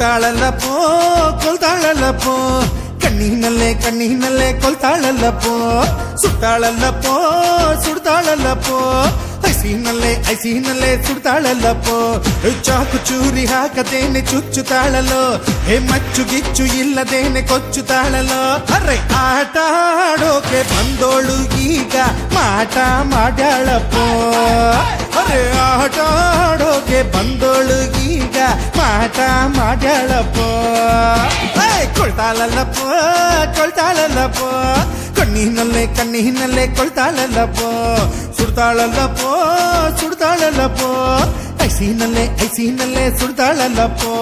ಸುಡ್ತಾಳಲ್ಲಪ್ಪೋ ಕಣ್ಣಿನಲ್ಲೇ ಕಣ್ಣಿನಲ್ಲೇ ಕೊಲ್ತಾಳಲ್ಲಪ್ಪೋ ಸುಟ್ಟಾಳಲ್ಲಪ್ಪೋ ಸುಡ್ತಾಳಲ್ಲಪ್ಪೋ ಐಸಿನಲ್ಲೇ ಐಸಿನಲ್ಲೇ ಸುಡ್ತಾಳಲ್ಲಪ್ಪೋ ಚಾಕು ಚೂರಿ ಹಾಕದೇನೆ ಚುಚ್ಚುತ್ತಾಳಲ್ಲೋ ಹೇ ಮಚ್ಚು ಗಿಚ್ಚು ಇಲ್ಲದೇನೆ ಕೊಚ್ಚುತ್ತಾಳಲ್ಲೋ ಅರೆ ಆಟ ಆಡೋಕೆ ಬಂದೋಳು ಈಗ ಮಾಟ ಮಾಡ್ಯಾಳಪ್ಪೋ ಅರೆ ಆಟ ಆಡೋಕೆ ಬಂದೋಳು ಈಗ ಮಾಟ ಮಾಡ್ಯಾಳಪ್ಪೋ ಏಯ್, ಕೊಳ್ತಾಳಲ್ಲಪ್ಪೋ ಕೊಳ್ತಾಳಲ್ಲಪ್ಪೋ ಕಣ್ಣಿನಲ್ಲೇ ಕಣ್ಣಿನಲ್ಲೇ ಕೊಳ್ತಾಳಲ್ಲಪ್ಪೋ ಸುಡ್ತಾಳಲ್ಲಪ್ಪೋ ಸುಡ್ತಾಳಲ್ಲಪ್ಪೋ ಐಸಿನಲ್ಲೇ ಐಸಿನಲ್ಲೇ ಸುಡ್ತಾಳಲ್ಲಪ್ಪೋ